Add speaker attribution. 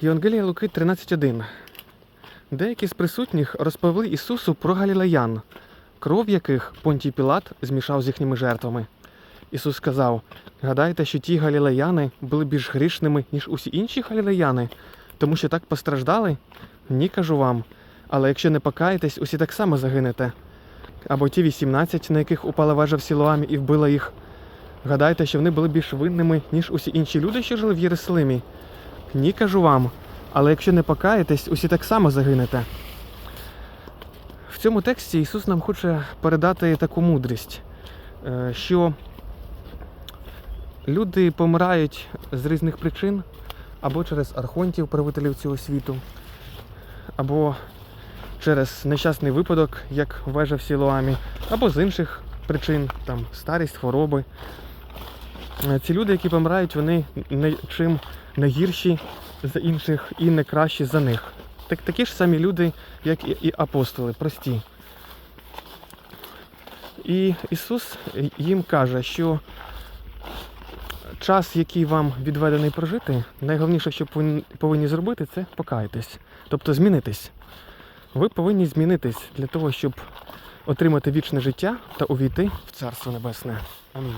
Speaker 1: Євангелія Луки 13.1. Деякі з присутніх розповіли Ісусу про галілеян, кров яких Понтій Пілат змішав з їхніми жертвами. Ісус сказав: гадаєте, що ті галілеяни були більш грішними, ніж усі інші галілеяни, тому що так постраждали? Ні, кажу вам. Але якщо не покаєтесь, усі так само загинете. Або ті 18, на яких упала вежа в Сілуамі і вбила їх. Гадаєте, що вони були більш винними, ніж усі інші люди, що жили в Єрусалимі? Ні, кажу вам. Але якщо не покаєтесь, усі так само загинете. В цьому тексті Ісус нам хоче передати таку мудрість, е, що люди помирають з різних причин, або через архонтів, правителів цього світу, або через нещасний випадок, як вежа в Сілуамі, або з інших причин, там старість, хвороби. Е, Ці люди, які помирають, вони не чим не гірші за інших і не кращі за них. Так, такі ж самі люди, як і, апостоли, прості. І Ісус їм каже, що час, який вам відведений прожити, найголовніше, що повинні зробити, це покаятись. Тобто змінитись. Ви повинні змінитись для того, щоб отримати вічне життя та увійти в Царство Небесне. Амінь.